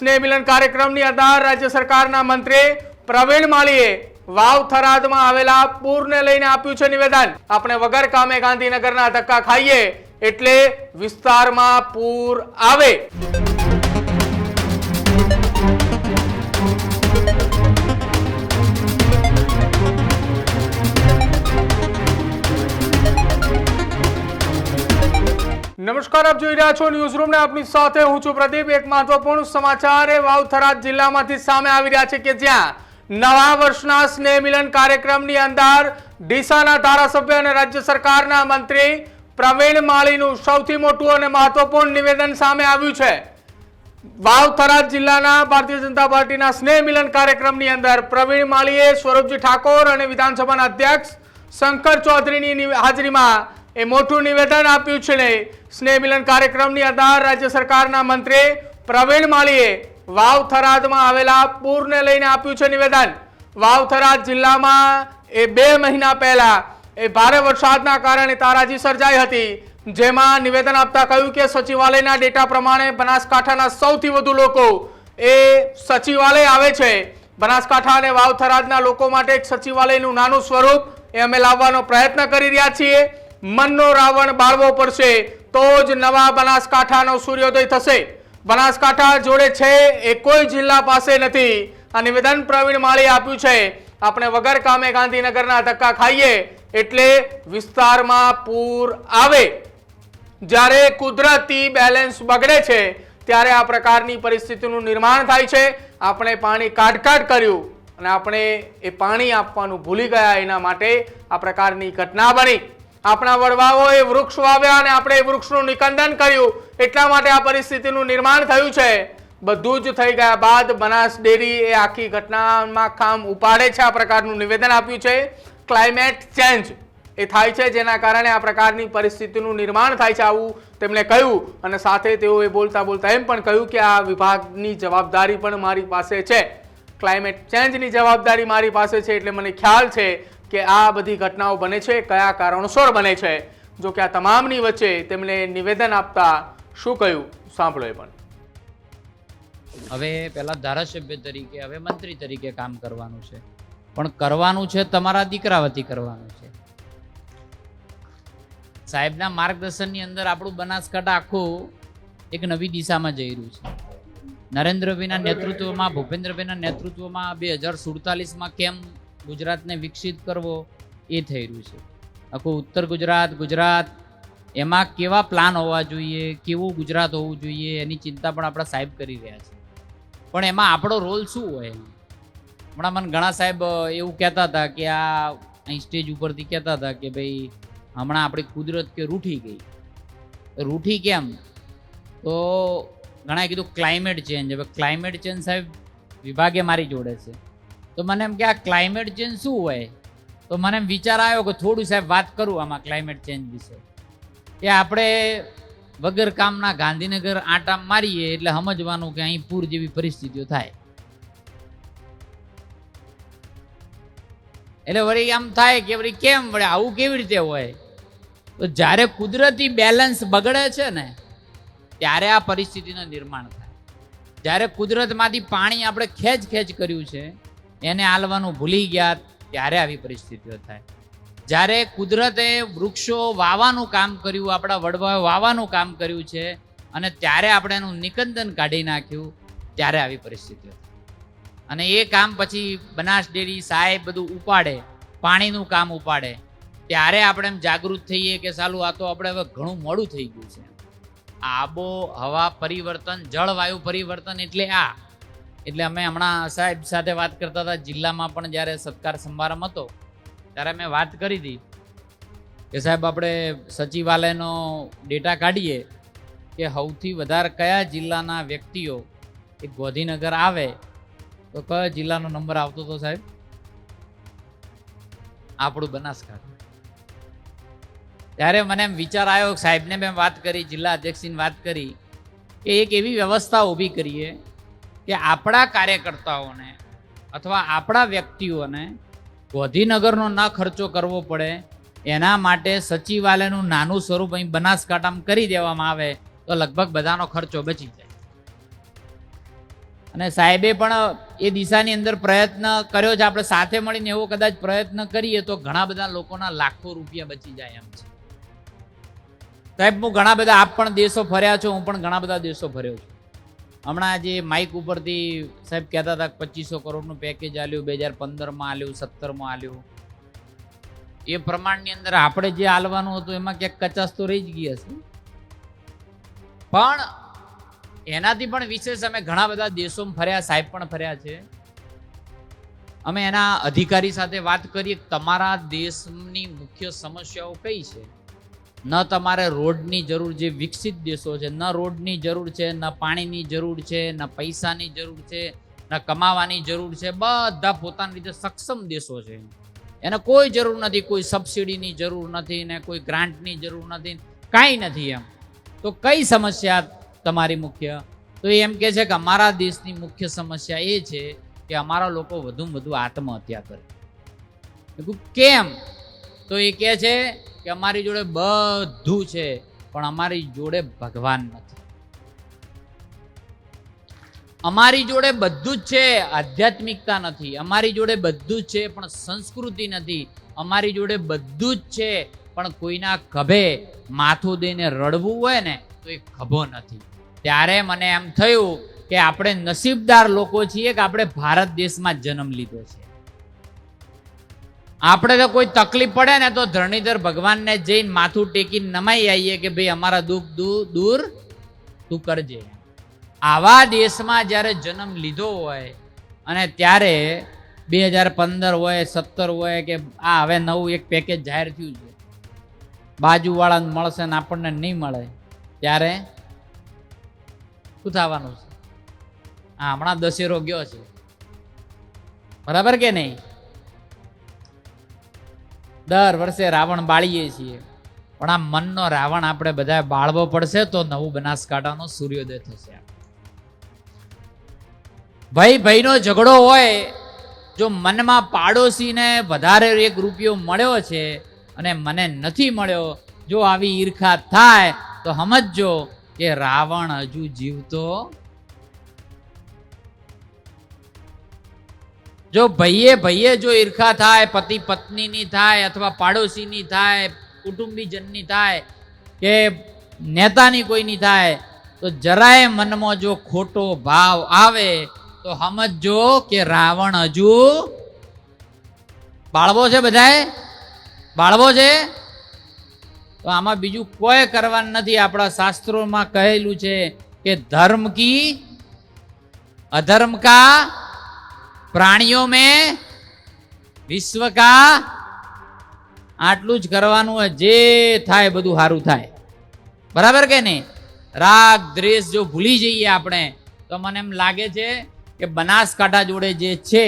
સ્નેહ મિલન કાર્યક્રમની અંદર રાજ્ય સરકારના મંત્રી પ્રવીણ માળીએ વાવ થરાદમાં આવેલા પૂરને લઈને આપ્યું છે નિવેદન. આપણે વગર કામે ગાંધીનગરના ધક્કા ખાઈએ એટલે વિસ્તારમાં પૂર આવે. નમસ્કાર, આપ જોઈ રહ્યા છો ન્યૂઝ રૂમ ને આપની સાથે હું છું પ્રદીપ. એક મહત્વપૂર્ણ સમાચાર એ વાવ થરાદ જિલ્લામાંથી સામે આવી રહ્યા છે કે જ્યાં નવા વર્ષના સ્નેહ મિલન કાર્યક્રમની અંદર ડીસાના ધારાસભ્ય અને રાજ્ય સરકારના મંત્રી પ્રવીણ માળીનું સૌથી મોટું અને મહત્વપૂર્ણ નિવેદન સામે આવ્યું છે. વાવથરા જિલ્લાના ભારતીય જનતા પાર્ટીના સ્નેહ મિલન કાર્યક્રમની અંદર પ્રવીણ માળીએ સ્વરૂપજી ઠાકોર અને વિધાનસભાના અધ્યક્ષ શંકર ચૌધરીની હાજરીમાં એ મોટું નિવેદન આપ્યું છે ને, સ્નેહ મિલન કાર્યક્રમની અંદર રાજ્ય સરકારના મંત્રી પ્રવીણ માળીએ વાવ થરાદમાં આવેલા પૂરને લઈને આપ્યું છે નિવેદન. વાવ થરાદ જિલ્લામાં એ બે મહિના પહેલા એ ભારે વરસાદના કારણે તારાજી સર્જાઈ હતી. જેમાં નિવેદન આપતા કહ્યું કે સચિવાલયના ડેટા પ્રમાણે બનાસકાંઠાના સૌથી વધુ લોકો એ સચિવાલય આવે છે. બનાસકાંઠા અને વાવ થરાદના લોકો માટે એક સચિવાલયનું નાનું સ્વરૂપ એ અમે લાવવાનો પ્રયત્ન કરી રહ્યા છીએ. મનનો રાવણ બાળવો પડશે, તો જ નવા બનાસકાંઠાનો સૂર્યોદય થશે. બનાસકાંઠા જોડે છે એ કોઈ જિલ્લા પાસે નથી. આ નિવેદન પ્રવીણ માળીએ આપ્યું છે. આપણે વગર કામે ગાંધીનગરના ધક્કા ખાઈએ એટલે વિસ્તારમાં પૂર આવે. જ્યારે કુદરતી બેલેન્સ બગડે છે, ત્યારે આ પ્રકારની પરિસ્થિતિનું નિર્માણ થાય છે. આપણે પાણી કાટકાટ કર્યું અને આપણે એ પાણી આપવાનું ભૂલી ગયા એના માટે આ પ્રકારની ઘટના બની. આપણા વડવાઓએ વૃક્ષ વાવ્યા અને આપણે એ વૃક્ષનું નિકંદન કર્યું. એટલા માટે આ પરિસ્થિતિનું નિર્માણ થયું છે. બધું જ થઈ ગયા બાદ બનાસ ડેરી એ આખી ઘટનામાં કામ ઉપાડે છે. આ પ્રકારનું નિવેદન આપ્યું છે. ક્લાઇમેટ ચેન્જ એ થાય છે, જેના કારણે આ પ્રકારની પરિસ્થિતિનું નિર્માણ થાય છે આવું તેમણે કહ્યું. અને સાથે તેઓએ બોલતા બોલતા એમ પણ કહ્યું કે આ વિભાગની જવાબદારી પણ મારી પાસે છે. ક્લાઇમેટ ચેન્જની જવાબદારી મારી પાસે છે એટલે મને ખ્યાલ છે. કે આ બધી ઘટનાઓ બને છે, કયા કારણોસર બને છે? જો કે આ તમામની વચ્ચે તેમણે નિવેદન આપતા શું કહ્યું? સાંભળો એ પણ. હવે પહેલા ધારાસભ્ય તરીકે, હવે મંત્રી તરીકે કામ કરવાનું છે. પણ કરવાનું છે, તમારા દીકરા વતી કરવાનું છે. સાહેબના માર્ગદર્શનની અંદર આપણું બનાસકાંઠા આખું એક નવી દિશામાં જઈ રહ્યું છે. નરેન્દ્રભાઈના નેતૃત્વમાં, ભૂપેન્દ્રભાઈના નેતૃત્વમાં બે હજાર સુડતાલીસમાં કેમ ગુજરાતને વિકસિત કરવો એ થઈ રહ્યું છે. આખું ઉત્તર ગુજરાત ગુજરાત, એમાં કેવા પ્લાન હોવા જોઈએ, કેવું ગુજરાત હોવું જોઈએ, એની ચિંતા પણ આપણા સાહેબ કરી રહ્યા છે. પણ એમાં આપણો રોલ શું હોય હમણાં મને ઘણા સાહેબ એવું કહેતા હતા કે આ અહીં સ્ટેજ ઉપરથી કહેતા હતા કે ભાઈ, હમણાં આપણી કુદરત કે રૂઠી ગઈ. રૂઠી કેમ? તો ઘણા કીધું ક્લાઇમેટ ચેન્જ હવે ક્લાઇમેટ ચેન્જ સાહેબ વિભાગે મારી જોડે છે. તો મને એમ કે આ ક્લાઇમેટ ચેન્જ શું હોય? તો મને એમ વિચાર આવ્યો કે થોડું સાહેબ વાત કરું આમાં ક્લાઇમેટ ચેન્જ વિશે. કે આપણે વગર કામના ગાંધીનગર આટા મારીએ એટલે સમજવાનું કે અહીં પૂર જેવી પરિસ્થિતિઓ થાય. એટલે વળી આમ થાય કે વળી કેમ વળે આવું કેવી રીતે હોય? તો જ્યારે કુદરતી બેલેન્સ બગડે છે ને, ત્યારે આ પરિસ્થિતિનું નિર્માણ થાય. જ્યારે કુદરતમાંથી પાણી આપણે ખેંચ ખેંચ કર્યું છે એને આલવાનું ભૂલી ગયા ત્યારે આવી પરિસ્થિતિઓ થાય. જ્યારે કુદરતે વૃક્ષો વાવાનું કામ કર્યું, આપણા વડવાએ વાવાનું કામ કર્યું છે અને ત્યારે આપણે એનું નિકંદન કાઢી નાખ્યું, ત્યારે આવી પરિસ્થિતિઓ અને એ કામ પછી બનાસ ડેરી સાહેબ બધું ઉપાડે, પાણીનું કામ ઉપાડે, ત્યારે આપણે એમ જાગૃત થઈએ કે સાલું આ તો આપણે હવે ઘણું મોડું થઈ ગયું છે. આબો હવા પરિવર્તન, જળવાયુ પરિવર્તન એટલે આ. એટલે અમે હમણાં સાહેબ સાથે વાત કરતા હતા, જિલ્લામાં પણ જ્યારે સત્કાર સમારંભ હતો, ત્યારે મેં વાત કરી હતી કે સાહેબ આપણે સચિવાલયનો ડેટા કાઢીએ કે સૌથી વધારે કયા જિલ્લાના વ્યક્તિઓ એ ગોધીનગર આવે? તો કયો જિલ્લાનો નંબર આવતો હતો સાહેબ? આપણું બનાસકાંઠા. ત્યારે મને એમ વિચાર આવ્યો, સાહેબને મેં વાત કરી, જિલ્લા અધ્યક્ષની વાત કરી, કે એક એવી વ્યવસ્થા ઊભી કરીએ કે આપણા કાર્યકર્તાઓને અથવા આપણા વ્યક્તિઓને ગોધીનગરનો ના ખર્ચો કરવો પડે, એના માટે સચિવાલયનું નાનું સ્વરૂપ અહીં બનાસકાંઠામાં કરી દેવામાં આવે, તો લગભગ બધાનો ખર્ચો બચી જાય. અને સાહેબે પણ એ દિશાની અંદર પ્રયત્ન કર્યો છે. આપણે સાથે મળીને એવો કદાચ પ્રયત્ન કરીએ તો ઘણા બધા લોકોના લાખો રૂપિયા બચી જાય એમ છે. સાહેબ, હું ઘણા બધા, આપ પણ દેશો ફર્યા છો, હું પણ ઘણા બધા દેશો ફર્યો છું. હમણાં જે માઇક ઉપરથી સાહેબ કહેતા હતા પચીસો કરોડનું પેકેજ આલ્યું, બે હજાર પંદરમાં આલ્યું, સત્તરમાં આલ્યું. એ પ્રમાણની અંદર આપણે જે આલવાનું હતું, એમાં ક્યાંક કચાસ તો રહી જ ગઈ હશે. પણ એનાથી પણ વિશેષ અમે ઘણા બધા દેશોમાં ફર્યા, સાહેબ પણ ફર્યા છે. અમે એના અધિકારી સાથે વાત કરીએ તમારા દેશની મુખ્ય સમસ્યાઓ કઈ છે? ન તમારે રોડની જરૂર જે વિકસિત દેશો છે, ન રોડની જરૂર છે, ન પાણીની જરૂર છે, ન પૈસાની જરૂર છે, ન કમાવાની જરૂર છે, બધા પોતાની રીતે સક્ષમ દેશો છે. એને કોઈ જરૂર નથી, કોઈ સબસિડીની જરૂર નથી ને કોઈ ગ્રાન્ટની જરૂર નથી, કાંઈ નથી એમ. તો કઈ સમસ્યા તમારી મુખ્ય? તો એમ કહે છે કે અમારા દેશની મુખ્ય સમસ્યા એ છે કે અમારા લોકો વધુમાં વધુ આત્મહત્યા કરે. કેમ? તો એ કહે છે કે અમારી જોડે બધું છે, પણ અમારી જોડે ભગવાન નથી. અમારી જોડે બધું જ છે, આધ્યાત્મિકતા નથી. અમારી જોડે બધું જ છે, પણ સંસ્કૃતિ નથી. અમારી જોડે બધું જ છે, પણ કોઈના ખભે માથું દઈને રડવું હોય ને, તો એ ખભો નથી. ત્યારે મને એમ થયું કે આપણે નસીબદાર લોકો છીએ કે આપણે ભારત દેશમાં જન્મ લીધો છે. આપણે તો કોઈ તકલીફ પડે ને તો ધરણીધર ભગવાનને જઈને માથું ટેકીને નમાઈ આવીએ કે ભાઈ અમારા દુઃખ દૂર તું કરજે. આવા દેશમાં જ્યારે જન્મ લીધો હોય અને ત્યારે બે હજાર પંદર હોય, સત્તર હોય કે આ હવે નવું એક પેકેજ જાહેર થયું છે, બાજુવાળાને મળશે ને આપણને નહીં મળે, ત્યારે શું થવાનું છે? હા હમણાં દશેરો ગયો છે. બરાબર કે નહીં? દર વર્ષે રાવણ બાળીએ છીએ. પણ આ મનનો રાવણ આપણે બધા બાળવો પડશે તો નવું બનાસકાંઠાનો સૂર્યોદય થશે. ભાઈ ભાઈનો ઝઘડો હોય, જો મનમાં પાડોશીને વધારે એક રૂપિયો મળ્યો છે અને મને નથી મળ્યો, જો આવી ઈર્ખા થાય તો સમજજો કે રાવણ હજુ જીવતો જો ભાઈએ ભાઈએ જો ઈર્ખા થાય, પતિ પત્નીની થાય અથવા પાડોશીની થાય, કુટુંબીજનની થાય કે નેતાની કોઈની થાય, તો જરાય મનમાં જો ખોટો ભાવ આવે, તો સમજજો કે રાવણ હજુ બાળવો છે બધાએ? બાળવો છે? તો આમાં બીજું કોઈ કરવાનું નથી. આપણા શાસ્ત્રોમાં કહેલું છે કે ધર્મ કી અધર્મ કા પ્રાણીઓ મેં વિશ્વ કા આટલું જ કરવાનું હોય, જે થાય બધું સારું થાય. બરાબર કે નહીં? રાગ, દ્વેષ જો ભૂલી જઈએ આપણે, તો મને એમ લાગે છે કે બનાસકાંઠા જોડે જે છે,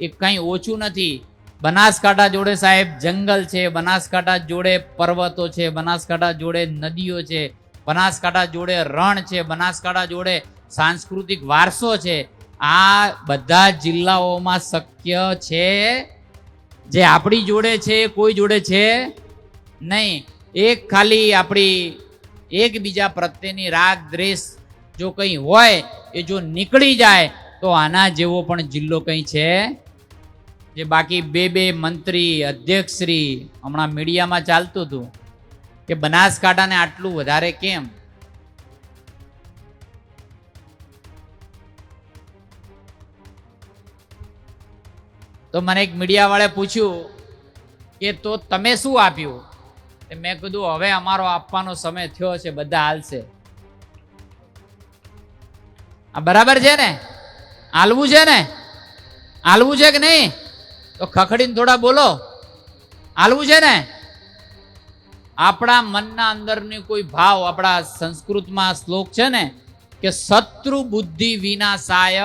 એ કંઈ ઓછું નથી. બનાસકાંઠા જોડે સાહેબ જંગલ છે, બનાસકાંઠા જોડે પર્વતો છે, બનાસકાંઠા જોડે નદીઓ છે, બનાસકાંઠા જોડે રણ છે, બનાસકાંઠા જોડે સાંસ્કૃતિક વારસો છે. આ બધા જિલ્લાઓમાં શક્ય છે? જે આપણી જોડે છે, કોઈ જોડે છે? નહીં. એક ખાલી આપણી એકબીજા પ્રત્યેની રાગ દ્વેષ જો કંઈ હોય, એ જો નીકળી જાય, તો આના જેવો પણ જિલ્લો કંઈ છે? જે બાકી બે બે મંત્રી, અધ્યક્ષશ્રી હમણાં મીડિયામાં ચાલતું હતું કે બનાસકાંઠાને આટલું વધારે કેમ? તો મને એક મીડિયાવાળે પૂછ્યું કે તો તમે શું આપ્યું? મેં કીધું, હવે અમારો આપવાનો સમય થયો છે, બધા હાલશે. આ બરાબર છે ને? હાલવું છે ને? હાલવું છે કે નહીં? તો ખખડીને થોડા બોલો. હાલવું છે ને? આપણા મનના અંદરની કોઈ ભાવ, આપણા સંસ્કૃતમાં શ્લોક છે ને કે, શત્રુ બુદ્ધિ વિનાશાય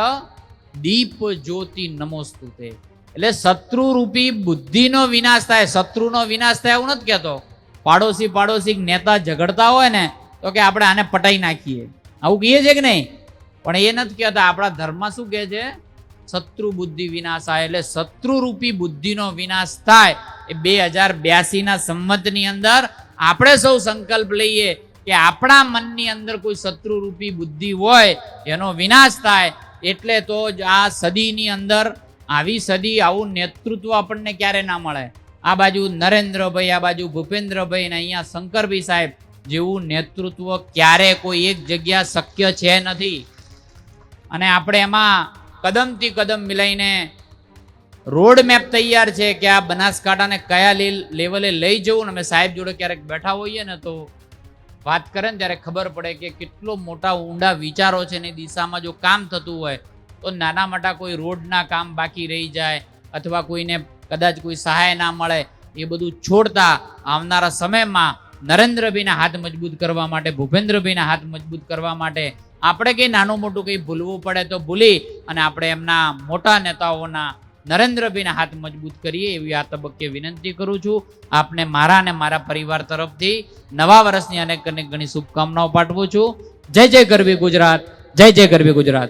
દીપ જ્યોતિ નમોસ્તુતે. એટલે શત્રુરૂપી બુદ્ધિનો વિનાશ થાય, શત્રુનો વિનાશ થાય એવું નથી કહેતો. પાડોશી પાડોશી નેતા ઝઘડતા હોય ને, તો કે આપણે આને પટાઈ નાખીએ. આવું કહીએ છે કે નહીં? પણ એ નથી કહેતા, આપણા ધર્મમાં શું કહે છે? શત્રુ બુદ્ધિ વિનાશ થાય એટલે શત્રુરૂપી બુદ્ધિનો વિનાશ થાય. એ બે હજાર બ્યાસીના સંમતની અંદર આપણે સૌ સંકલ્પ લઈએ કે આપણા મનની અંદર કોઈ શત્રુરૂપી બુદ્ધિ હોય, એનો વિનાશ થાય. એટલે તો જ આ સદીની અંદર આવી સદી, આવું નેતૃત્વ આપણને ક્યારે ના મળે? આ બાજુ નરેન્દ્રભાઈ, આ બાજુ ભૂપેન્દ્રભાઈ ને અહીંયા શંકરભાઈ સાહેબ જેવું નેતૃત્વ ક્યારે કોઈ એક જગ્યા શક્ય છે નથી. અને આપણે એમાં કદમથી કદમ મિલાઈને રોડ મેપ તૈયાર છે કે આ બનાસકાંઠાને કયા લેવલે લઈ જવું? ને અમે સાહેબ જોડે ક્યારેક બેઠા હોઈએ ને તો વાત કરે ને ત્યારે ખબર પડે કે કેટલો મોટા ઊંડા વિચારો છે એની દિશામાં જો કામ થતું હોય તો નાના મોટા કોઈ રોડના કામ બાકી રહી જાય અથવા કોઈને કદાચ કોઈ સહાય ના મળે, એ બધું છોડતા આવનારા સમયમાં નરેન્દ્રભાઈના હાથ મજબૂત કરવા માટે, ભૂપેન્દ્રભાઈના હાથ મજબૂત કરવા માટે આપણે કંઈ નાનું મોટું કંઈ ભૂલવું પડે તો ભૂલી અને આપણે એમના મોટા નેતાઓના નરેન્દ્રભાઈના હાથ મજબૂત કરીએ એવી આ તબક્કે વિનંતી કરું છું. આપને મારા અને મારા પરિવાર તરફથી નવા વર્ષની અનેક અનેક ઘણી શુભકામનાઓ પાઠવું છું. જય જય ગરવી ગુજરાત, જય જય ગરવી Gujarat.